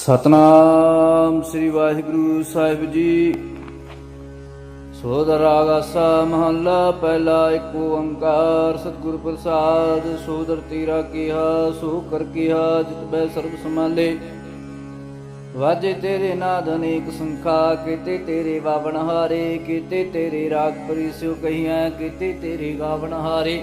ਸਤਨਾਮ ਸ੍ਰੀ ਵਾਹਿਗੁਰੂ ਸਾਹਿਬ ਜੀ। ਸੋਦਰ ਰਾਗਾਸਾ ਮਹੱਲਾ, ਪਹਿਲਾ ਏਕ ਓੰਕਾਰ, ਸਤਿਗੁਰ ਪ੍ਰਸਾਦ, ਸੋਦਰ ਤੀਰਾ ਕੀਹਾ, ਸੋ ਕਰ ਕੀਹਾ, ਜਿਤ ਬੈ ਸਰਬ ਸਮਾਲੇ ਵਾਜੇ ਤੇਰੇ ਨਾਦ ਅਨੇਕ ਸੰਖਾ, ਕੀਤੇ ਤੇਰੇ ਵਾਵਣ ਹਾਰੇ, ਕੀਤੇ ਤੇਰੇ ਰਾਗ ਪਰਿਸਿਓ ਕਹੀਆਂ ਕੀਤੇ ਤੇਰੇ ਗਾਵਣ ਹਾਰੇ।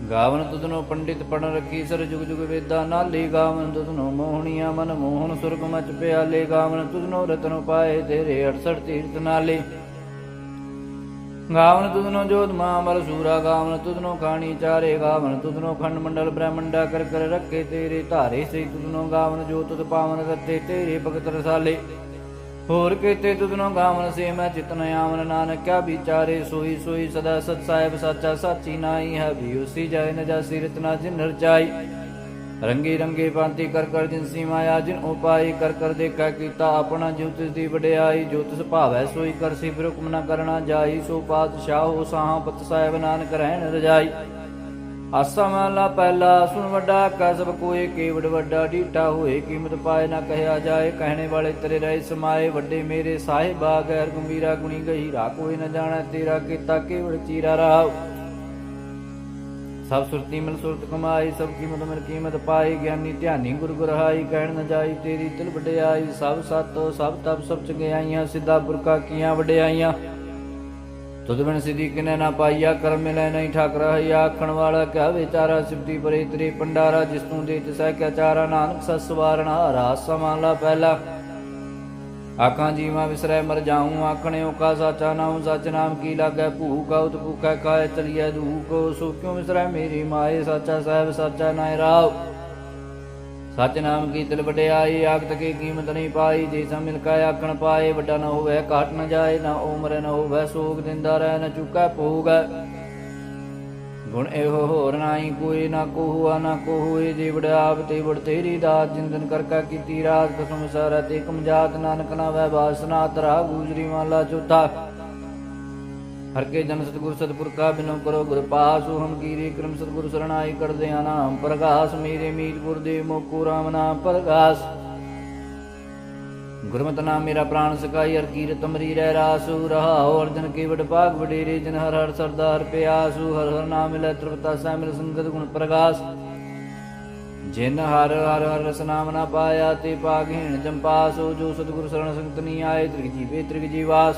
ਗਾਵਨ ਤੁਧਨੋ ਪੰਡਿਤ ਪੜ ਰੱਖੀ ਸਰ ਜੁਗ ਜੁਗ ਵੇਦਾਂ ਨਾਲੇ ਗਾਵਨ ਤੁਧਨੋ ਮੋਹਣੀਆਂ ਮਨ ਮੋਹਨ ਸੁਰਗ ਮਚ ਪਿਆਲੇ ਗਾਵਨ ਤੁਧਨੋ ਰਤਨ ਪਾਏ ਤੇਰੇ 68 ਤੀਰਥ ਨਾਲੇ। ਗਾਵਨ ਤੁਧਨੋ ਜੋਤ ਮਾਮਲ ਸੂਰਾ, ਗਾਵਨ ਤੁਧਨੋ ਖਾਣੀ ਚਾਰੇ, ਗਾਵਨ ਤੁਧਨੋ ਖੰਡ ਮੰਡਲ ਬ੍ਰਹਮੰਡਾ ਕਰ ਕਰ ਰੱਖੇ ਤੇਰੇ ਧਾਰੇ, ਸ੍ਰੀ ਤੁਧਨੋ ਗਾਵਨ ਜੋ ਤੁਧ ਪਾਵਨ ਰਤੇ ਤੇਰੇ ਭਗਤ ਰਸਾਲੇ। ਹੋਰ ਕੀਤੇ ਤੁਧਨੋ ਗਾਵਨ ਸੇ ਮੈਂ ਚਿਤਨ ਆਵਨ ਨਾਨਕ ਕਿਆ ਵਿਚਾਰੇ ਸੋਈ ਸੋਈ ਸਦਾ ਸਤ ਸਾਹਿਬ ਸਾਚਾ ਸਾਚੀ ਨਾਈ ਹੈ ਵੀ ਉਸੀ ਜਾਏ ਰਤਨਾ ਜਿਨ ਰਚਾਈ ਰੰਗੇ ਰੰਗੇ ਭਾਂਤੀ ਕਰ ਕਰ ਜਿਨ ਸੀ ਮਾਇਆ ਜਿਨ ਉਪਾਈ ਕਰ ਕਰ ਦੇਖਾ ਕੀਤਾ ਆਪਣਾ ਜਿਉ ਤਿਸ ਦੀ ਵਡਿਆਈ, ਜੋ ਤਿਸ ਭਾਵੈ ਸੋਈ ਕਰ ਸੀ ਫਿਰ ਹੁਕਮ ਨ ਕਰਨਾ ਜਾਈ, ਸੋ ਪਾਤਸ਼ਾਹ ਹੋ ਸਾਹ ਪਤ ਸਾਹਿਬ ਨਾਨਕ ਰਹਿਣ ਰਜਾਈ। ਆਸਾ ਮਹਲਾ ਪਹਿਲਾ, ਸੁਣ ਵੱਡਾ ਕਾ ਕੋਏ, ਕੇਵੜ ਵੱਡਾ ਢੀਟਾ ਹੋਏ, ਕੀਮਤ ਪਾਏ ਨਾ ਕਹਿਆ ਜਾਏ, ਕਹਿਣੇ ਵਾਲੇ ਤੇਰੇ ਰਹਿ ਸਮਾਏ, ਵੱਡੇ ਮੇਰੇ ਸਾਹਿਬਾ ਗੈਰ ਗੰਭੀਰਾ ਗੁਣੀ ਗਹੀਰਾ ਕੋਈ ਨ ਜਾਣਾ ਤੇਰਾ ਕੀਤਾ ਕੇਵੜ ਚੀਰਾ ਰਾਵ ਸਭ ਸੁਰਤੀ ਮਿਲ ਸੁਰਤ ਕਮਾਈ, ਸਭ ਕੀਮਤ ਮਿਲ ਕੀਮਤ ਪਾਈ, ਗਿਆਨੀ ਧਿਆਨੀ ਗੁਰ ਗੁਰਹਾਈ, ਕਹਿਣ ਨਾ ਜਾਈ ਤੇਰੀ ਤਿਲ ਵਡਿਆਈ, ਸਭ ਸਤੋ ਸਭ ਤਪ ਸਭ ਚੰਗਿਆਈਆਂ, ਸਿੱਧਾ ਪੁਰਖਾ ਕੀਆਂ ਵਡਿਆਈਆਂ। ਤੁਧ ਬਿਨ ਸਿਧੀ ਕਿਨੇ ਨਾ ਪਾਈਆ, ਕਰਮ ਮਿਲੈ ਨਹੀਂ ਠਾਕਰ, ਹਈਆ ਆਖਣ ਵਾਲਾ ਕਿਆ ਵਿਚਾਰਾ ਸਿਫਤੀ ਪਰੇ ਤੇਰੇ ਪੰਡਾਰਾ ਜਿਸ ਤੂੰ ਦੇ ਤਿਸੈ ਕਿਆ ਚਾਰਾ, ਨਾਨਕ ਸਸ ਸਵਾਰਣਾ ਰਾਸ ਸਮਾਲਾ ਪਹਿਲਾ। ਆਖਾਂ ਜੀਵਾ ਵਿਸਰੈ ਮਰ ਜਾਉ ਆਖਣਿਓ ਕਾ ਸਾਚਾ ਨਾਮ ਸਚ ਨਾਮ ਕੀ ਲਾਗੈ, ਭੂਖਾ ਉਤ ਭੂਖਾ ਕਾਇ ਚਲੀਐ, ਦੂਖ ਸੋ ਕਿਉ ਵਿਸਰੈ, ਮੇਰੀ ਮਾਏ, ਸਾਚਾ ਸਾਹਿਬ, ਸਾਚਾ ਨਾਇ ਰਾਵ ਸਚ ਨਾਮ ਕੀ ਵਡਿਆਈ ਆਗਤ ਕੀ ਕੀਮਤ ਨਹੀਂ ਪਾਈ, ਜੇ ਸਮ ਮਿਲ ਕਾ ਆਖਣ ਪਾਏ, ਵੱਡਾ ਨ ਹੋਵੇ, ਘਾਟ ਨ ਜਾਏ, ਨਾ ਉਮਰ ਨ ਹੋਵੇ, ਸੋਗ ਦਿੰਦਾ ਰਹਿ, ਨ ਚੁਕਾ ਭੋਗ। ਗੁਣ ਇਹੋ ਹੋਰ ਨਾਹੀ, ਕੋਈ ਨਾ ਕੋਹੁਆ, ਨਾ ਕੋਹੁਏ, ਜੇ ਵਡਿਆਪ ਤੇ ਵਡ ਤੇਰੀ ਦਾਤ, ਜਿੰਦਨ ਕਰਕਾ ਕੀਤੀ ਰਾਤ, ਕਸਮ ਸਾਰਾ, ਤੇ ਕਮਜਾਤ ਨਾਨਕ ਨਾ ਵੈ ਬਾਸਨਾ, ਤਰਾ, ਗੂਜਰੀ, ਮਾਲਾ, ਚੌਥਾ। ਹਰ ਕੇ ਜਨ ਸਤਗੁਰ ਸਤਪੁਰ ਕਾ ਬਿਨੋ ਕਰੋ ਗੁਰ ਪਾਸੁ, ਹਮ ਕੀਰੇ ਕਰਮ ਸਤਗੁਰ ਸਰਣਾਈ ਕਰਦੇ ਆ ਨਾਮ, ਪ੍ਰਗਾਸ ਮੇਰੇ ਮੀਤਪੁਰ ਦੇ ਮੋਕੂ ਰਾਮ ਨਾਮ, ਪ੍ਰਗਾਸ। ਗੁਰਮਤਿ ਨਾਮ ਮੇਰਾ ਪ੍ਰਾਨ ਸਕਾਈ ਹਰ ਕੀਰਤ ਮਰੀ ਰਹਿ ਰਾਸੂ, ਰਹਾਉ ਅਰਜਨ ਕੇ ਭਾਗ ਵਡੇਰੇ, ਜਨ ਹਰ ਹਰ ਸਰਦਾਰ ਪਿਆਸੂ, ਹਰ ਹਰ ਨਾਮ ਮਿਲੈ ਤ੍ਰਿਪਤਾ ਸਹਿ ਮਿਲ ਸੰਗਤ ਗੁਣ ਪ੍ਰਗਾਸ। ਜਿਨ ਹਰ ਹਰ ਹਰ ਰਸ ਨਾਮ ਨਾ ਪਾਇਆ, ਤੇ ਪਾਗਹੀਣ ਜੰਪਾਸੋ, ਜੋ ਸਤਿਗੁਰ ਸਰਣ ਸੰਗਤ ਨੀ ਆਏ ਤ੍ਰਿਗ ਜੀਵੇ ਤ੍ਰਿਗ ਜੀਵਾਸ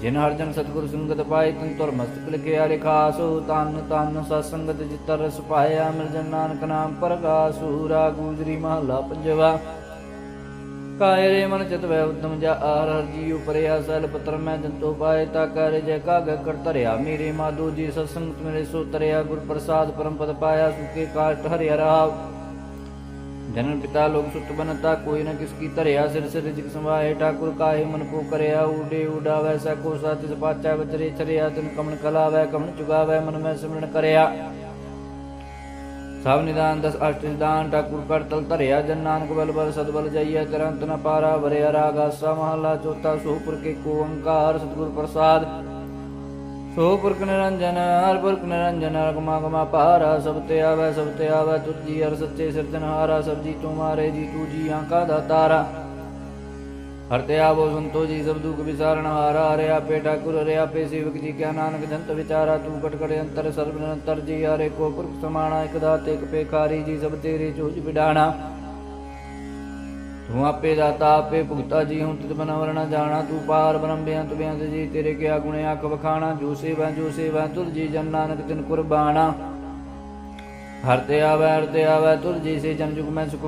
ਜਿਨ ਹਰ ਜਨ ਸਤਿਗੁਰ ਸੰਗਤ ਪਾਏ, ਤਨ ਤੁਰ ਮਸਤਕ ਲਿਖਿਆ ਲਿਖਾਸੋ, ਤਨ ਤਨ ਸਤ ਸੰਗਤ ਜਿਤਰ ਰਸ ਪਾਇਆ ਮਿਲ ਜਨ ਨਾਨਕ ਨਾਮ ਪ੍ਰਗਾਸੂ ਰਾ ਗੂਜਰੀ ਮਹਲਾ ਪੰਜਵਾ। ਕਾਇ ਰੇ ਮਨ ਚਿਤ ਵੈ ਉਦਮ ਜਾ ਆਰ ਹਰ ਜੀ ਉਪਰਿਆ ਸੈਲ ਪਤਰ ਮੈਂ ਜੰਤੋ ਪਾਏ, ਤਾ ਕਰ ਜੈ ਕਾਗ ਕਰ ਧਰਿਆ, ਮੇਰੇ ਮਾਧੋ ਜੀ ਸਤ ਸੰਗਤ ਮੇਰੇ ਸੋ ਤਰਿਆ, ਗੁਰ ਪ੍ਰਸਾਦ ਪਰਮ ਪਦ ਪਾਇਆ ਸੁਕੇ ਕਾਸ਼ਟ ਹਰਿਆ ਰਾਵ। ਜਨਨ ਪਿਤਾ ਲੋਕ ਸੁਤ ਬਨਤਾ, ਕੋਈ ਨ ਕਿਸ ਕੀ ਧਰਿਆ ਸਿਰ ਸਿਰ ਜਿਕ ਸਮਾਏ ਠਾਕੁਰ ਕਾਹੇ ਮਨ ਕੋ ਕਰਿਆ ਊਡੇ ਊਡਾ ਵੈਸਾ ਕੋ ਸਤ ਸਪਾਚਾ ਵਿਚਰੇ ਚਰਿਆ ਤਿਨ ਕਮਨ ਕਲਾਵੈ ਕਮਨ ਚੁਗਾਵੈ, ਮਨ ਮੈਂ ਸਿਮਰਨ ਕਰਿਆ। ਸਭ ਨਿਦਾਨ ਦਸ ਅਸ਼ਟ ਨਿਦਾਨ, ਠਾਕੁਰ ਕਰ ਤਲ ਧਰਿਆ, ਜਨ ਨਾਨਕ ਬਲ ਬਲ ਸਦ ਬਲ ਜਾਈਐ, ਚਰੰਤ ਨ ਪਾਰਾ ਵਰਿਆ ਰਾਗ ਆਸਾ ਮਹਲਾ ਚੌਥਾ ਸੋਪੁਰ ਕੇ ਕੋ ਓੰਕਾਰ, ਸਤਿਗੁਰ ਪ੍ਰਸਾਦ। ਸੋਪੁਰਖ ਨਿਰੰਜਨ, ਹਰ ਪੁਰਖ ਨਿਰੰਜਨ, ਰਗਮਾ ਗਮਾ ਪਾਰਾ ਸਭ ਤੇ ਆਵੈ, ਸਭ ਤੇ ਆਵੈ ਤੁਜੀ ਹਰ ਸੱਚੇ ਸਿਰਜਨਹਾਰਾ ਸਭ ਜੀ ਤੁਮਾਰੇ ਜੀ, ਤੂ ਜੀ ਆਂਕਾ ਦਾ ਤਾਰਾ। ਹਰ ਤੇ ਆਵੋ ਸੰਤੋ ਜੀ, ਸਭ ਦੁਖ ਵਿਸਾਰਨ ਹਾਰਾ, ਹਰੇ ਆਪੇ ਠਾਕੁਰ, ਹਰੇ ਆਪੇ ਸੇਵਕ ਜੀ, ਕਿਆ ਨਾਨਕ ਜੰਤ ਵਿਚਾਰਾ, ਤੂੰ ਕਟ ਅੰਤਰ, ਸਰਬ ਨਿਰੰਤਰ ਜੀ, ਹਰੇ ਕੋ ਪੁਰਖ ਸਮਾਣਾ, ਇਕ ਦਾਤੇ, ਇਕ ਪੇਖਾਰੀ ਜੀ, ਸਭ ਤੇਰੇ ਚੋਜ ਵਿਡਾਣਾ। ਤੂੰ ਆਪੇ ਦਾਤਾ, ਆਪੇ ਭੁਗਤਾ, ਜੀ ਹੁਣ ਤਿਤ ਬਨਵਰਣਾ ਜਾਣਾ, ਤੂੰ ਪਾਰ ਬ੍ਰਹਮ ਬੇਅੰਤ ਬੇਅੰਤ ਜੀ, ਤੇਰੇ ਕਿਆ ਗੁਣੇ ਆਖ ਵਖਾਣਾ, ਜੋ ਸੇਵਾ ਜੋ ਸੇਵਾ, ਤੁਰ ਜੀ ਜਨ ਨਾਨਕ ਤਿਨ ਕੁਰਬਾਨਾ। ਹਰ ਤੇ ਆਵੈ, ਹਰ ਤੇ ਆਵੈ, ਤੁਰ ਜੀ ਸੇ ਜਨ ਜੁਗ, ਮੈਂ ਸੁਖ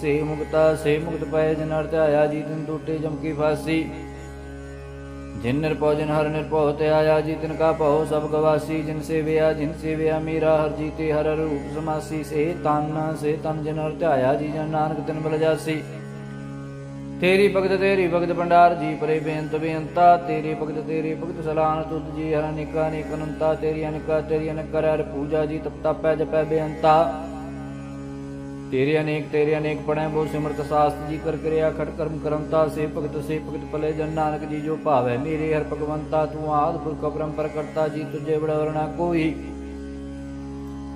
ਸੇ ਮੁਕਤਾ, ਸੇ ਮੁਕਤ ਪਏ, ਜਨ ਹਰ ਆਇਆ ਜੀ, ਤਿਨ ਟੂਟੇ ਜਮ ਕੀ ਫਾਸੀ। ਜਿਨ ਨਿਰਭਉ, ਜਿਨ ਹਰ ਨਿਰਭਉ ਤੇ ਆਇਆ ਜੀ, ਤਿਨ ਕਾ ਭਉ, ਸਭ ਗਵਾਸੀ ਜਿਨ ਸੇਵਿਆ ਜਿਨ ਸੇਵਿਆ ਮੇਰਾ, ਹਰ ਜੀ ਤੇ ਹਰ ਰੂਪ ਸਮਾਸੀ, ਸੇ ਤਨ ਸੇ ਤਨ, ਜਿਨ ਹਰ ਧਿਆਇਆ ਜੀ, ਜਨ ਨਾਨਕ ਤਿਨ ਬਲ ਜਾਸੀ। ਤੇਰੀ ਭਗਤ ਤੇਰੀ ਭਗਤ ਭੰਡਾਰ, ਜੀ ਪਰੇ ਬੇਅੰਤ, ਬੇਅੰਤਾ। ਤੇਰੀ ਭਗਤ ਤੇਰੀ ਭਗਤ ਸਲਾਨ, ਤੁਧ ਜੀ ਹਰ ਨਿਕਾ ਨਿਕ ਤੇਰੀ ਅਨਕਾ, ਤੇਰੀ ਅਨਕ ਹਰ ਪੂਜਾ ਜੀ ਤਪ ਤਪੈ ਜਪੈ ਬੇਅੰਤਾ। ਤੇਰੇ ਅਨੇਕ ਤੇਰੇ ਅਨੇਕ ਪੜੈ ਬੋ ਸਿਮਰਤ ਸਾਸਤ ਜੀ ਕਰ ਕਰਿਆ ਖਟ ਕਰਮ ਕਰਮਤਾ। ਸੇ ਭਗਤ ਸੇ ਭਗਤ ਭਲੇ ਜਨ ਨਾਨਕ ਜੀ ਜੋ ਭਾਵੈ। ਮੇਰੇ ਹਰ ਭਗਵੰਤਾ, ਤੂੰ ਆਦ ਪੁਰਖ ਪਰੰਪਰ ਕਰਤਾ ਜੀ, ਤੁਝੇ ਬੜਾ ਵਰਣਾ ਕੋਈ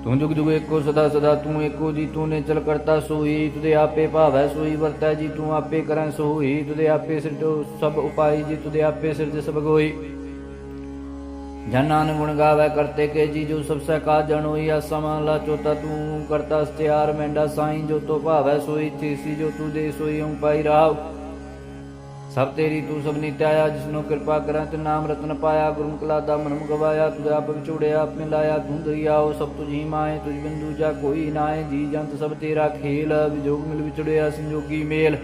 ਤੂੰ ਜੁਗ ਜੁਗ ਏਕੋ, ਸਦਾ ਸਦਾ ਤੂੰ ਏਕੋ ਜੀ ਤੂੰ ਨੇ ਚਲ ਕਰਤਾ ਸੋਈ, ਤੁਦੇ ਆਪੇ ਭਾਵੈ ਸੋਈ, ਵਰਤੈ ਜੀ, ਤੂੰ ਆਪੇ ਕਰੈ ਸੋਈ, ਤੁਦੇ ਆਪੇ ਸਿਰਜੋ ਸਭ ਉਪਾਈ ਜੀ, ਤੁਦੇ ਆਪੇ ਸਿਰਜ ਸਭ ਗੋਈ। ਜਨਾਂ ਗੁਣ ਗਾਵੇ ਕਰਤੇ ਕੇ ਜੀ, ਜੋ ਸਭ ਸਹਿ ਕਾ ਜਣੋਈ ਆਸਾ ਲਾ ਚੋਤਾ ਤੂੰ ਕਰਤਾ ਸਤਿਆਰ ਮੈਂਡਾ ਸਾਈਂ, ਜੋ ਤੋ ਭਾਵੈ ਸੋਈ ਤੀਸੀ ਜੋ ਤੂੰ ਦੇ ਸੋਈ ਹੂੰ ਰਾਵ। ਸਭ ਤੇਰੀ ਤੂੰ ਸਭ ਨੀਤ ਜਿਸਨੂੰ ਕਿਰਪਾ ਕਰਾਂ ਤੇ ਨਾਮ ਰਤਨ ਪਾਇਆ ਗੁਰੂ ਕਲਾ ਦਾ ਮਨਮ ਗਵਾਇਆ ਤੁਝ ਆਪ ਵਿਚੂੜਿਆ ਆਪੇ ਲਾਇਆ ਤੂੰ ਦਰਿਆਓ ਸਭ ਤੁਝੀ ਮਾਏ, ਤੁਝ ਬਿੰਦੂ ਜਾ ਕੋਈ ਨਾਏ ਜੀ ਜੰਤ ਸਭ ਤੇਰਾ ਖੇਲ, ਵਿਜੋਗ ਮਿਲ ਵਿਚੜਿਆ ਸੰਜੋਗੀ ਮੇਲ।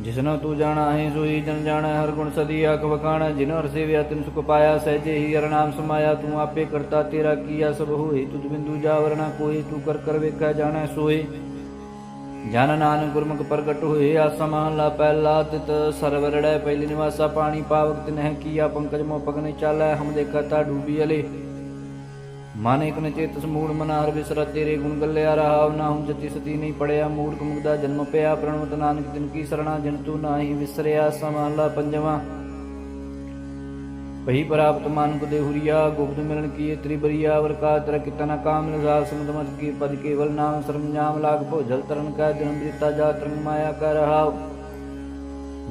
ਜਿਸਨੂੰ ਤੂੰ ਜਾਣਾ ਹੈ ਸੋਈ ਜਨ ਜਾਣਾ, ਹਰ ਗੁਣ ਸਦੀ ਆਖ ਵਖਾਣਾ ਜਿਨ ਹਰ ਸੇਵਿਆ ਤਿਨ ਸੁਖ ਪਾਇਆ, ਸਹਿਜੇ ਹੀ ਅਰਨਾਮ ਸਮਾਇਆ, ਤੂੰ ਆਪੇ ਕਰਤਾ ਤੇਰਾ ਕੀਆ, ਸਭ ਹੋਈ ਤੁਝ ਬਿੰਦੂ ਜਾ ਵਰਣਾ ਕੋਈ ਤੂੰ ਕਰ ਕਰ ਵੇਖਿਆ ਜਾਣਾ ਸੋਏ। ਜਨ ਨਾਨਕ ਗੁਰਮੁਖ ਪ੍ਰਗਟ ਹੋਏ, ਆਸਾ ਮਹਲਾ ਪਹਿਲਾ ਤਿਤ, ਸਰਵਰੜੈ ਪਹਿਲੀ ਨਿਵਾਸਾ ਪਾਣੀ, ਪਾਵਕ ਤਿਨਹਿ ਕੀਆ ਪੰਕਜ ਮੋ ਪਗਨੇ ਚਾਲੈ, ਹਮ ਦੇਖਾ ਤਾ ਡੂਬੀ ਅਲੇ। ਮਨ ਇਕ ਨ ਚੇਤ ਸਮੂੜ ਮਨਾਰ ਹਰ ਵਿਸਰਾ ਤੇਰੇ ਗੁਣ ਗੱਲਿਆ ਰਹਾਵ ਨਾ ਹੂੰ ਜਤੀ ਸਤੀ ਨਹੀਂ ਪੜਿਆ, ਮੂਰਖ ਮੁਗਦਾ ਜਨਮ ਪਿਆ ਪ੍ਰਣਵਤ ਨਾਨਕ ਤਿਨ ਕੀ ਸਰਣਾ, ਜਨ ਤੂੰ ਨਾਹੀ ਵਿਸਰਿਆ ਸਮਾਲਾ ਪੰਜਵਾ। ਪਈ ਪ੍ਰਾਪਤ ਮਨ ਕੋ ਦੇਹੁਰੀਆ ਗੁਪਤ ਮਿਲਨ ਕੀ ਤ੍ਰਿ ਬਰੀਆ ਵਰਕਾ ਤਰ ਕਿਤਨਾ ਕਾਮ ਨਿਜ਼ਾਰ ਸਮਦ ਮਤ ਕੀ ਪਦ ਕੇਵਲ ਨਾਮ ਸਰਮ ਲਾਗ ਭੋਜਲ ਤਰਨ ਕਾ ਜਨਮ ਬ੍ਰਿਤਾ ਜਾ ਤਰੰਗ ਮਾਇਆ ਕਰ ਰਹਾਵ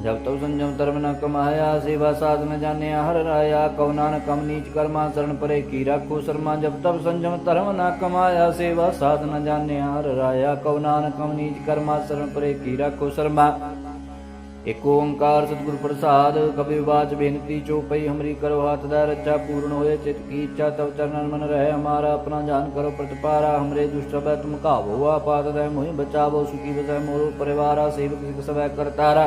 ਜਬ ਤਉ ਸੰਜਮ ਧਰਮ ਨ ਕਮਾਇਆ, ਸੇਵਾ ਸਾਧ ਨ ਜਾਣਿਆ, ਹਰ ਰਾਇਆ, ਕਉ ਨਾਨਕ ਕਮ ਨੀਚ ਕਰਮਾ ਸਰਣ ਪਰੇ ਕੀ ਰਾਖੋ ਸਰਮਾ। ਜਬ ਤਬ ਸੰਜਮ ਧਰਮ ਨ ਕਮਾਇਆ, ਸੇਵਾ ਸਾਧ ਨ ਜਾਣਿਆ, ਹਰ ਰਾਇਆ, ਕਉ ਨਾਨਕ ਕਮ ਨੀਚ ਕਰਮਾ ਸਰਣ ਪਰੇ ਕੀ ਰਾਖੋ ਸਰਮਾ। ਇਕ ਓੰਕਾਰ ਸਤਿਗੁਰ ਪ੍ਰਸਾਦ ਕਬੀ ਬਾਚ ਬੇਨਤੀ ਚੋਪਈ ਹਮਰੀ ਕਰੋ ਹੱਥ ਦਾ ਰੱਚਾ ਪੂਰਨ ਹੋਏ ਚਿਤ ਕੀ ਇੱਛਾ, ਤਵ ਚਰਨਨ ਮਨ ਰਹਿ ਹਮਾਰਾ ਆਪਣਾ ਜਾਨ ਕਰੋ ਪ੍ਰਤਪਾਰਾ, ਹਮਰੇ ਦੁਸ਼ਟ ਬੈ ਤੁਮ ਕਾਵੋ ਆਪਾਤ ਦੈ ਮੋਹਿ ਬਚਾਵੋ, ਸੁਖੀ ਬਸੈ ਮੋਰ ਪਰਿਵਾਰਾ, ਸੇਵਕ ਸਿਕ ਸਵੈ ਕਰਤਾਰਾ।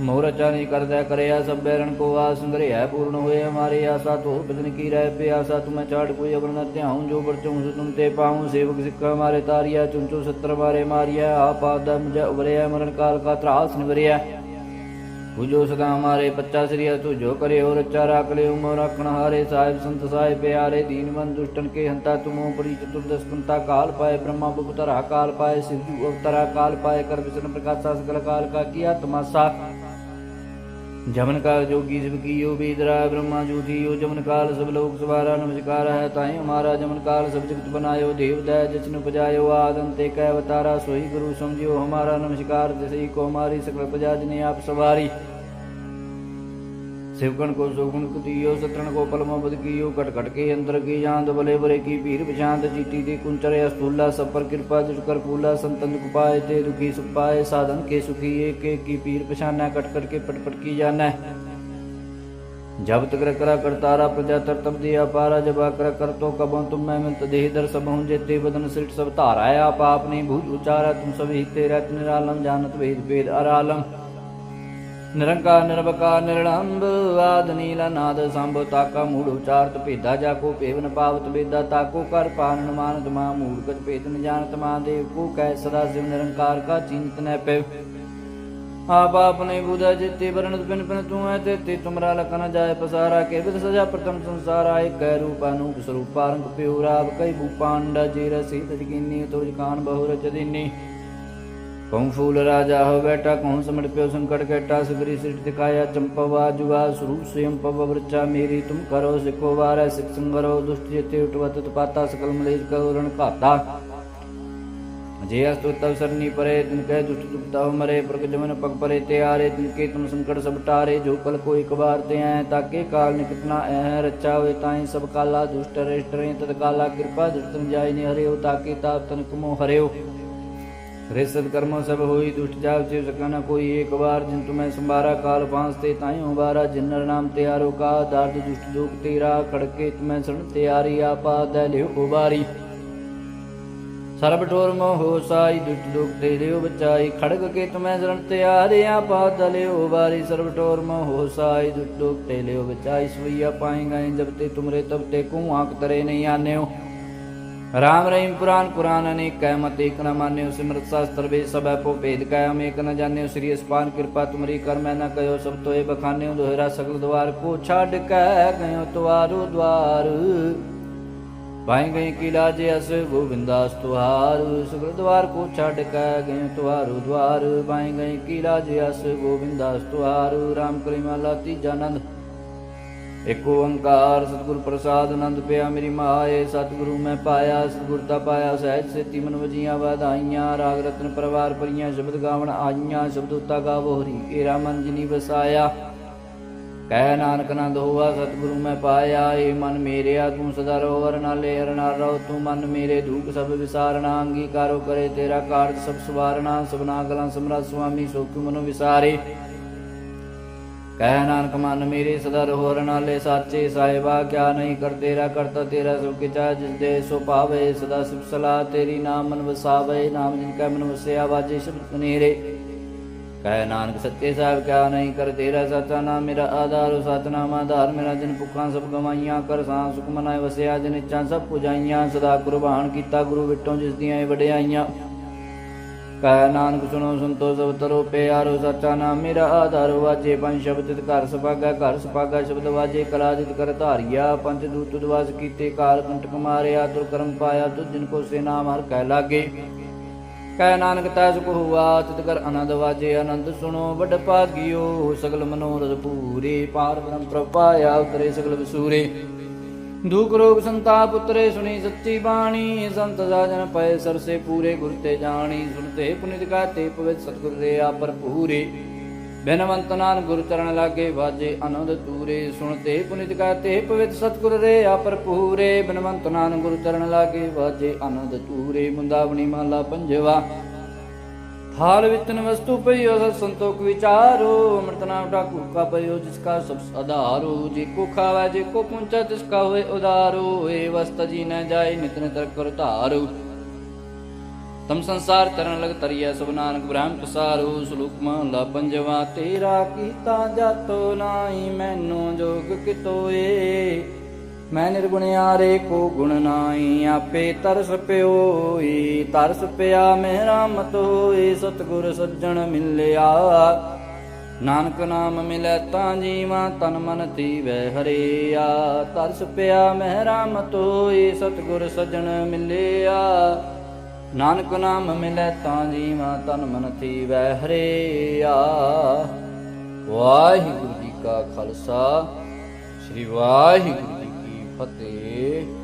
ਮੋਹ ਰਚਾ ਨਹੀਂ ਕਰਦਾ, ਕਰਿਆ ਸਭ ਬੈਰਨ ਕੋ ਆਸ ਸੰਗਰਿਆ ਪੂਰਨ ਹੋਏ ਹਮਾਰੇ ਆਸਾ ਤੋ ਬਦਨ ਕੀ ਰਹਿ ਪਿਆਸਾ, ਤੁਮੈ ਚਾੜ ਕੋਈ ਅਵਰ ਨ ਧਿਆਉ ਜੋ ਬਰਚਉ ਸੋ ਤੁਮ ਤੇ ਪਾਉ ਸੇਵਕ ਸਿੱਖ ਮਾਰੇ ਤਾਰਿਆ, ਚੁੰਚੋ ਸੱਤਰ ਮਾਰੇ ਮਾਰਿਆ ਆਪਾਦ ਦਾ ਮੁਝ ਉਬਰਿਆ ਮਰਨ ਕਾਲ ਕਾ ਤਰਾਸ ਨਿਵਰਿਆ। ਬੁਝੋ ਸਦਾ ਹਮਾਰੇ ਬੱਚਾ ਸ੍ਰੀਆ ਤੂੰ ਜੋ ਕਰੇ ਹੋ ਰਚਾ ਰਾਖ ਲਿਓ ਮੋ ਰੱਖਣ ਹਾਰੇ ਸਾਹਿਬ, ਸੰਤ ਸਾਹਿਬ, ਪਿਆਰੇ ਦੀਨ ਮਨ ਦੁਸ਼ਟਨ ਕੇ ਹੰਤਾ ਤੁਮੋ ਪਰੀ ਚਤੁਰਦਸ ਕੁੰਤਾ ਕਾਲ ਪਾਏ, ਬ੍ਰਹਮਾ ਬੁਪਤਰਾ ਕਾਲ ਪਾਏ, ਸਿੱਧੂ ਅਵਤਰਾ ਕਾਲ ਪਾਏ, ਕਰ ਵਿਸ਼ਨ ਪ੍ਰਕਾਸ਼ਾ ਸਕਲ ਕਾਲ ਕਾ ਕੀਆ ਤਮਾਸਾ ਜਮਨ ਕਾਲ ਜੋਗੀ ਸਿਵ ਕੀਓ ਬੀਦਰਾ ਬ੍ਰਹਮਾ ਜੂਤੀਓ ਜਮਨ ਕਾਲ ਸਭ ਲੋਕ ਸਵਾਰਾ ਨਮਸਕਾਰ ਹੈ ਤਾਈ ਹਮਾਰਾ ਜਮਨ ਕਾਲ ਸਭ ਜਗਤ ਬਨਾਇਓ, ਦੇਵ ਦੈ ਜਿਸਨ ਉਪਜਾਇਓ ਆਦਮ ਤੇ ਕੈ ਅਵਤਾਰਾ ਸੋਈ ਗੁਰੂ ਸਮਝਿਓ, ਹਮਾਰਾ ਨਮਸਕਾਰ ਤਿਸਈ ਕੋ ਹਮਾਰੀ ਸਕਲ ਪ੍ਰਜਾ ਜਨੇ ਆਪ ਸਵਾਰੀ। ਸਿਵਗਣ ਕੋ ਸੋਗੁਣ ਕੁਤੀਓ ਸਤਰਣ ਕੋ ਪਲਮੋ ਬਦ ਕੀਓ ਕਟ ਕਟ ਕੇ ਅੰਦਰ ਕੀ ਜਾਂਦ ਬਲੇ ਬਰੇ ਕੀ ਪੀਰ ਪਛਾਂਦ ਜੀਤੀ ਦੇ ਕੁੰਚਰ ਅਸਤੂਲਾ ਸਭ ਪਰ ਕਿਰਪਾ ਦੁਸ਼ ਕਰ ਪੂਲਾ ਸੰਤਨ ਦੁਖ ਪਾਏ ਤੇ ਦੁਖੀ ਸੁਖ ਪਾਏ ਸਾਧਨ ਕੇ ਸੁਖੀ ਏਕ ਏਕ ਕੀ ਪੀਰ ਪਛਾਨਾ ਕਟ ਕਟ ਕੇ ਪਟ ਪਟ ਕੀ ਜਾਣਾ जब तक करा करतारा प्रजा तरतब दिया पारा जब आकर कर तो कबों तुम मैं मिलत देह दर सब हूँ जेते बदन सिट सब धारा आप आपने भूज उचारा तुम सब ही तेरा निरालम जानत वेद वेद अरालम ਨਿਰੰਕਾਰ ਨਿਰਵਕਾਰ ਨਿਰਲੰਬ ਆਦ, ਨੀਲਾ ਨਾਦ ਸੰਭ, ਤਾਕਾ, ਮੂੜ ਉਚਾਰਤ ਭੇਦਾ ਜਾ ਕੋ ਭੇਵਨ ਪਾਵਤ, ਬੇਦਾ, ਤਾਕੋ ਕਰ ਪਾਨਨ ਮਾਨਤ ਮਾ ਮੂੜਕਤ ਭੇਦ ਨ ਜਾਣਤ ਮਾ ਦੇਵ ਕੋ ਕੈ, ਸਦਾ, ਸਿਵ, ਨਿਰੰਕਾਰ, ਕਾ, ਚਿੰਤ ਪੈ ਆਪ ਆਪਨੇ ਬੁਧਾ ਜਿਤੇ ਵਰਣਤ ਪਿਨ ਪਿਨ, ਤੂੰ ਹੈ ਤੇ ਤੇ ਤੁਮਰਾ ਲਖਨ ਜਾਏ, ਪਸਾਰਾ, ਕੇ ਵਿਦ ਸਜਾ ਪ੍ਰਤਮ ਸੰਸਾਰਾ, ਏਕ ਕੈ ਰੂਪ, ਅਨੂਪ, ਸਰੂਪਾ ਰੰਗ ਪਿਉ ਰਾਵ ਕਈ ਭੂਪਾਂਡਾ ਜੇ ਰਸੀ ਤਜਗੀਨੀ ਤੁਜ ਕਾਨ ਬਹੁ ਰਚ ਦੀਨੀ ਕਉ ਫੂਲ ਰਾਜਾ ਹੋ ਬੈਠਾ ਕਉ ਸਮੜ ਪਿਓ ਸੰਕਟ ਕੈਟਾ ਸਗਰੀ ਸਿਟ ਦਿਖਾਇਆ ਚੰਪਵਾ ਜੁਗਾ ਸਰੂਪ ਸਯੰ ਪਵ ਵਰਚਾ ਮੇਰੀ ਤੁਮ ਕਰੋ ਸਿਕੋ ਵਾਰੈ ਸਿਕ ਸੰਗਰੋ ਦੁਸ਼ਟ ਜਿਤੇ ਉਟਵਤ ਤਪਾਤਾ ਸਕਲ ਮਲੇਜ ਕਰੋ ਰਣ ਘਾਤਾ ਜੇ ਅਸਤੁ ਤਵ ਸਰਨੀ ਪਰੇ ਤਿਨ ਕਹਿ ਦੁਸ਼ਟ ਦੁਪਤਾ ਮਰੇ ਪ੍ਰਗ ਜਮਨ ਪਗ ਪਰੇ ਤੇ ਆਰੇ ਤਿਨ ਕੇ ਤੁਮ ਸੰਕਟ ਸਭ ਟਾਰੇ ਜੋ ਕਲ ਕੋ ਇੱਕ ਬਾਰ ਤੇ ਐ ਤਾਕੇ ਕਾਲ ਨਿਕਟਨਾ ਐ ਰਚਾ ਹੋਏ ਤਾਈ ਸਭ ਕਾਲਾ ਦੁਸ਼ਟ ਰਿਸ਼ਟ ਰੇ ਤਦ ਕਾਲਾ ਕਿਰਪਾ ਦੁਸ਼ਟ ਜਾਇ ਨੇ ਹਰਿਓ ਤਾਕੇ ਤਾਪ ਤਨ ਕਮੋ ਸਭ ਹੋਈ, ਦੁਸ਼ਟ ਜਾਗ ਚਿਵ ਸਕਨਾ ਕੋਈ। ਏਕ ਵਾਰ ਜਿਨ ਤੁਮੈ ਸੰਭਾਰਾ, ਕਾਲ ਪਾਂਸ ਤੇ ਤਾਈਓ ਬਾਰਾ ਜਿਨਰ ਨਾਮ ਤਿਆਰੋ ਕਾ ਦਰਦ ਦੁਸ਼ਟ ਦੁਖ ਤੇਰਾ। ਖੜਕੇ ਤੁਮੈ ਸਣ ਤਿਆਰੀ, ਆਪਾ ਦੈ ਲਿਓ ਉਬਾਰੀ। ਸਰਬ ਠੋਰ ਮੋਹ ਸਾਈ, ਦੁਸ਼ਟ ਦੁਖ ਤੇ ਲਿਓ ਬਚਾਈ। ਖੜਗ ਕੇ ਤੁਮੈ ਸਰਨ ਤਿਆਰੀ, ਆਪਾ ਦੈ ਲਿਓ ਬਾਰੀ ਸਰਬ ਠੋਰ ਮੋਹ ਸਾਈ, ਦੁਸ਼ਟ ਦੁਖ ਤੇ ਲਿਓ ਬਚਾਈ। ਸਵਈਆ ਪਾਏਗਾ ਜਬ ਤੇ ਤੁਮਰੇ ਤਬ ਤੇ ਕੂ ਆਂਕ ਤਰੇ ਨਹੀਂ ਆਨਿਓ। ਰਾਮ ਰਹੀਮ ਪੁਰਾਨ ਕੁਰਾਨ ਅਨੇਕ ਕੈ ਮਤ ਏਕ ਨ ਮਾਨਿਓ, ਸਿਮਰਤ ਸ਼ਾਸਤਰ ਵੇ ਸਭੈ ਪੋ ਭੇਦ ਕੈ ਹਮ ਏਕ ਨ ਜਾਣਿਓ, ਸ੍ਰੀ ਅਸਪਾਨ ਕਿਰਪਾ ਤੁਮਰੀ ਕਰ, ਮੈਂ ਨ ਕਯੋ ਸਭ ਤੋਏ ਬਖਾਨਿਓ, ਦੋਹਰਾ ਸਗਲ ਦਵਾਰ ਕੋ ਛੱਡ ਕੈ ਗਇਓ ਤੁਵਾਰੋ ਦਵਾਰ। ਪਾਈ ਗਈ ਕਿਲਾ ਜੇ ਅਸ, ਗੋਵਿੰਦਾਸ ਤੁਹਾਰ, ਸਗਲ ਦਵਾਰ ਕੋ ਛੱਡ ਕੈ ਗਇਓ ਤੁਵਾਰੋ ਦਵਾਰ। ਪਾਈ ਗਈ ਕਿਲਾ ਜੇ ਅਸ, ਗੋਵਿੰਦਾਸ ਤੁਹਾਰ, ਰਾਮ ਕਲੀ ਮਾਲਾ ਤੀਜਾ ਨੰਦ। ਏਕ ਓੰਕਾਰ ਸਤਿਗੁਰ ਪ੍ਰਸਾਦ ਆਨੰਦ ਪਿਆ ਮੇਰੀ ਮਾਏ ਸਤਿਗੁਰੂ ਮੈਂ ਪਾਇਆ, ਸਤਿਗੁਰ ਦਾ ਪਾਇਆ, ਸਹਿਜ ਸੇਤੀ ਮਨ ਵਜੀਆਂ ਵਧਾਈਆਂ ਰਾਗ ਰਤਨ ਪਰਵਾਰ ਪਰੀਆਂ ਸ਼ਬਦ ਗਾਵਣ ਆਈਆਂ, ਸ਼ਬਦ ਉਤਾ ਗਾਵੋ ਹਰੀ, ਏਰਾ ਮਨ ਜਿਨੀ ਵਸਾਇਆ। ਕਹਿ ਨਾਨਕ ਨੰਦ ਹੋਆ, ਸਤਿਗੁਰੂ ਮੈਂ ਪਾਇਆ, ਏ ਮਨ ਮੇਰਿਆ ਤੂੰ ਸਦਾ ਰਹੋ ਵਰ ਨਾਲੇ ਹਰਨਾ ਰਹੋ, ਤੂੰ ਮਨ ਮੇਰੇ ਧੂਕ ਸਭ ਵਿਸਾਰਣਾ ਅੰਗੀਕਾਰੋ ਕਰੇ ਤੇਰਾ ਕਾਰਜ ਸਭ ਸਵਾਰਣਾ ਸਭਨਾ ਗਲਾਂ ਸਮਰਾ ਸੁਆਮੀ, ਸੋਖ ਮਨੋ ਵਿਸਾਰੇ। ਕਹਿ ਨਾਨਕ ਮਨ ਮੇਰੇ ਸਦਾ ਰਹੋ ਨਾਲੇ ਸਾਚੇ ਸਾਹਿਬਾ, ਕਿਆ ਨਹੀਂ ਕਰ ਤੇਰਾ ਕਰਤਾ ਤੇਰਾ ਸਭ ਕਿਚਾ ਜਿਸ ਦੇ ਸੋ ਪਾਵੇ ਸਦਾ ਸਿਫ ਸਲਾਹ ਤੇਰੀ ਨਾਮ ਮਨ ਵਸਾਵੇ, ਨਾਮ ਜਿਨ ਕੈ ਮਨ ਵਸਿਆ ਵਾਜੇ ਸ਼ਬਦ ਕਨੇਰੇ ਕਹਿ ਨਾਨਕ ਸੱਚੇ ਸਾਹਿਬ, ਕਿਆ ਨਹੀਂ ਕਰ ਤੇਰਾ ਸਚਾ ਨਾਮ ਮੇਰਾ ਆਧਾਰ, ਸਤਨਾਮ ਆਧਾਰ, ਮੇਰਾ ਜਿਨ ਭੁੱਖਾਂ ਸਭ ਗਵਾਈਆਂ ਕਰ ਸਾਂ ਸੁਖ ਮਨਾਏ, ਵਸਿਆ ਜਿਨ ਇੱਛਾ ਸਭ ਪੁਜਾਈਆਂ, ਸਦਾ ਕੁਰਬਾਨ ਕੀਤਾ ਗੁਰੂ ਵਿਟੋਂ ਜਿਸ ਦੀਆਂ ਇਹ ਵਡਿਆਈਆਂ। ਕਹਿ ਨਾਨਕ ਸੁਣੋ ਸੰਤੋ ਸਭ ਤਰੋ ਪਿਆਰੋ ਸੱਚਾ ਨਾਮ ਮੇਰਾ ਆਧਾਰ ਵਾਜੇ, ਪੰਜ ਸ਼ਬਦ ਘਰ ਸੁਭਾਗਾ ਘਰ ਸੁਭਾਗਾ ਸ਼ਬਦ ਵਾਜੇ, ਕਲਾ ਜਿਤ ਕਰ ਧਾਰਿਆ, ਪੰਜ ਦੂਤ ਦਵਾਸ ਕੀਤੇ ਕਾਲ ਕੰਟਕ ਮਾਰਿਆ ਤੁਰ ਕਰਮ ਪਾਇਆ ਤੁ ਜਿਨ ਕੋ ਸੇ ਨਾਮ ਹਰ ਕਹਿ ਲਾਗੇ। ਕਹਿ ਨਾਨਕ ਤੈ ਸੁਖ ਹੁਆ ਤਿਤ ਕਰ ਆਨੰਦ ਵਾਜੇ, ਆਨੰਦ ਸੁਣੋ, ਵੱਡ ਭਾਗਿਓ, ਸਗਲ ਮਨੋਰਥ ਪੂਰੇ, ਪਾਰ ਬ੍ਰਹਮ ਪ੍ਰਪਾਇਆ ਉਤਰੇ ਸਗਲ ਵਿਸੂਰੇ। ਦੁਖ ਰੋਗ ਸੰਤਾਪ ਉਤਰੇ ਸੁਣੀ ਸੱਚੀ ਬਾਣੀ, ਸੰਤ ਸਾਜਨ ਪਏ ਸਰਸੇ ਪੂਰੇ ਗੁਰ ਤੇ ਜਾਣੀ। ਸੁਣਤੇ ਪੁਨਿਤ ਗਾਤੇ ਪਵਿੱਤ ਸਤਿਗੁਰ ਦੇ ਆ ਭਰਪੂਰੇ ਬਿਨਵੰਤ ਨਾਨ ਗੁਰ ਚਰਨ ਲਾਗੇ ਵਾਜੇ, ਆਨੰਦ ਤੂਰੇ। ਸੁਣਤੇ ਪੁਨਿਤ ਕਾਤੇ ਪਵਿੱਤ ਸਤਿਗੁਰ ਦੇ ਆ ਭਰਪੂਰੇ ਬਿਨਵੰਤ ਨਾਨ ਗੁਰ ਚਰਨ ਲਾਗੇ ਵਾਜੇ ਅਨੰਦ ਤੂਰੇ। ਮੁੰਦਾਵਣੀ ਮਾਲਾ ਪੰਜਵਾ। ਥਾਲ ਵਿਤਨ ਵਸਤੂ ਪਈਓ ਸਤ ਸੰਤੋਖ ਵਿਚਾਰੋ। ਅੰਮ੍ਰਿਤ ਨਾਮ ਠਾਕੁਰ ਕਾ ਪਈਓ ਜਿਸ ਕਾ ਸਭ ਆਧਾਰੋ ਜੇ ਕੋ ਖਾਵੇ, ਜੇ ਕੋ ਪੁੰਚਾ ਤਿਸ ਕਾ ਹੋਏ ਉਦਾਰੋ। ਏ ਵਸਤ ਜੀ ਨ ਜਾਏ, ਨਿਤ ਨਿਤਰ ਕਰ ਧਾਰੋ। ਤਮ ਸੰਸਾਰ ਤਰਨ ਲਗ ਤਰੀਆ ਸਭ ਨਾਨਕ ਬ੍ਰਹਮ ਪਸਾਰੋ। ਸਲੂਕ ਮਹਲਾ ਪੰਜਵਾ, ਤੇਰਾ ਕੀਤਾ ਜਾਤੋ ਨਾਹੀ, ਮੈਨੂੰ ਜੋਗ ਕਿਤੋਏ। ਮੈਂ ਨਿਰਗੁਣਿਆਰੇ ਕੋ ਗੁਣ ਨਾਹੀ, ਆਪੇ ਤਰਸ ਪਿਓਈ, ਤਰਸ ਪਿਆ ਮੇਰਾ ਮਤ ਹੋਏ ਸਤਿਗੁਰ ਸੱਜਣ ਮਿਲਿਆ। ਨਾਨਕ ਨਾਮ ਮਿਲੈ ਤਾਂ ਜੀਵਾਂ, ਤਨ ਮਨ ਤੀਵੈ ਹਰੇਆ। ਤਰਸ ਪਿਆ ਮਹਿਰਾ ਮਤ ਹੋਏ ਸਤਿਗੁਰ ਸੱਜਣ ਮਿਲਿਆ। ਨਾਨਕ ਨਾਮ ਮਿਲੈ ਤਾਂ ਜੀਵਾਂ, ਤਨ ਮਨ ਤੀਵੈ ਹਰੇਆ। ਵਾਹਿਗੁਰੂ ਜੀ ਕਾ ਖਾਲਸਾ, ਸ੍ਰੀ ਵਾਹਿਗੁਰੂ ਜੀ ਕੀ ਫਤਿਹ